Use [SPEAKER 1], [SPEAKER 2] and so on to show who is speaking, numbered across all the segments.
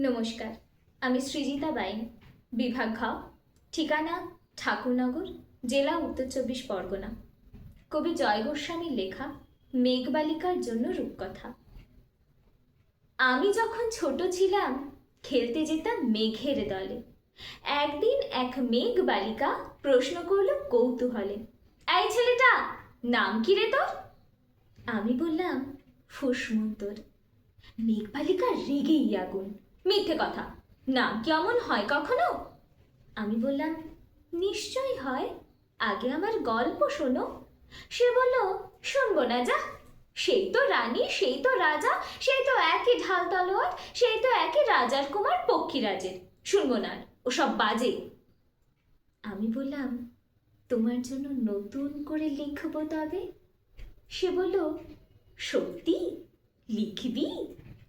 [SPEAKER 1] নমস্কার। আমি সৃজিতা বাইন, বিভাগ ঘ, ঠিকানা ঠাকুরনগর, জেলা উত্তর চব্বিশ পরগনা। কবি জয় গোস্বামীর লেখা মেঘবালিকার জন্য রূপকথা। আমি যখন ছোট ছিলাম, খেলতে যেতাম মেঘের দলে। একদিন এক মেঘ বালিকা প্রশ্ন করল কৌতূহলে, এই ছেলেটা, নাম কি রে তোর? আমি বললাম, ফুসমন্তর। মেঘবালিকা রেগেই আগুন। মিথ্যে কথা। না, কেমন হয় কখনো? আমি বললাম, নিশ্চয়ই হয়। আগে আমার গল্প শোনো। সে বলল, শুনব না যা। সেই তো রানী, সেই তো রাজা, সেই তো একই ঢাল তলোয়ার, সেই তো একই রাজার কুমার পক্ষীরাজের। শুনব না ওসব বাজে। আমি বললাম, তোমার জন্য নতুন করে লিখব তবে? সে বলল, সত্যি? লিখবি?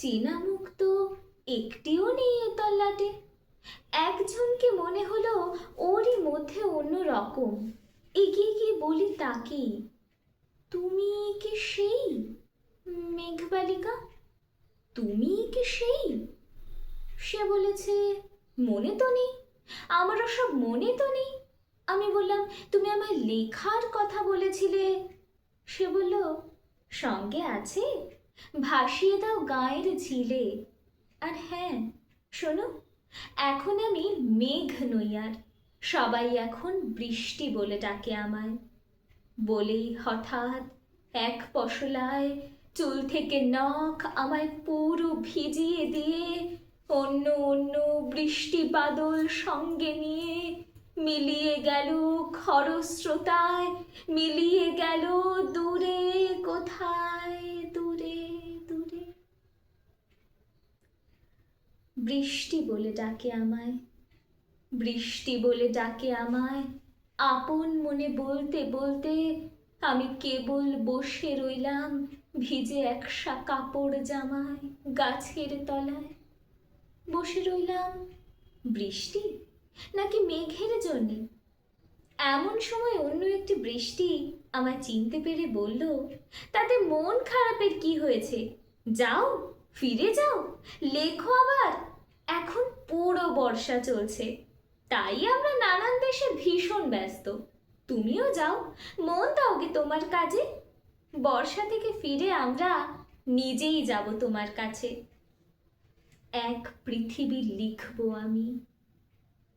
[SPEAKER 1] চেনা মুখ তো একটিও নেই এ তল্লাটে। একজনকে মনে হলো ওরই মধ্যে অন্য রকম। এগিয়ে গিয়ে বলি তাকে তুমি কি সেই, মেঘবালিকা? তুমি কি সেই? সে বলেছে, মনে তো নেই। আমারও সব মনে তো নেই। আমি বললাম, তুমি আমায় লেখার কথা বলেছিলে? সে বলল, সঙ্গে আছে। ভাসিয়ে দাও গায়ের ঝিলে। আর হ্যাঁ শোনো, এখন আমি মেঘ নই আর সবাই এখন বৃষ্টি বলে ডাকে আমায়। বলেই হঠাৎ এক পশলায় চুল থেকে নখ আমায় পুরো ভিজিয়ে দিয়ে, অন্য অন্য বৃষ্টি বাদল সঙ্গে নিয়ে মিলিয়ে গেল খরস্রোতায়, মিলিয়ে গেল দূরে, কোথায়? দূরে দূরে। বৃষ্টি বলে ডাকে আমায়, বৃষ্টি বলে ডাকে আমায়। আপন মনে বলতে বলতে আমি কেবল বসে রইলাম, ভিজে একসা কাপড় জামায় গাছের তলায়। বসে রইলাম বৃষ্টি। নাকি মেঘের জন্যে? এমন সময় অন্য একটি বৃষ্টি আমায় চিনতে পেরে বলল, তাতে মন খারাপের কি হয়েছে? যাও, ফিরে যাও, লেখো আবার। এখন পুরো বর্ষা চলছে। তাই আমরা নানান দেশে ভীষণ ব্যস্ত। তুমিও যাও, মন দাও গে তোমার কাজে। বর্ষা থেকে ফিরে আমরা নিজেই যাব তোমার কাছে। এক পৃথিবী লিখব আমি।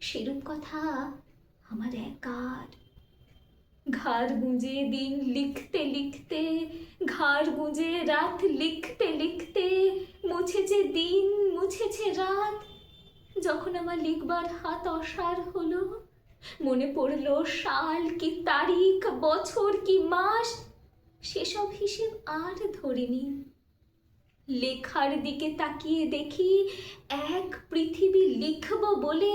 [SPEAKER 1] সেরূপ কথা আমার একার। ঘাড় গুঁজে দিন লিখতে লিখতে, ঘাড় গুঁজে রাত লিখতে লিখতে, মুছেছে দিন, মুছেছে রাত। যখন আমার লিখবার হাত অসার হলো, মনে পড়ল সাল কি তারিখ, বছর কি মাস, সেসব হিসেব আর ধরিনি। লেখার দিকে তাকিয়ে দেখি এক পৃথিবী লিখব বলে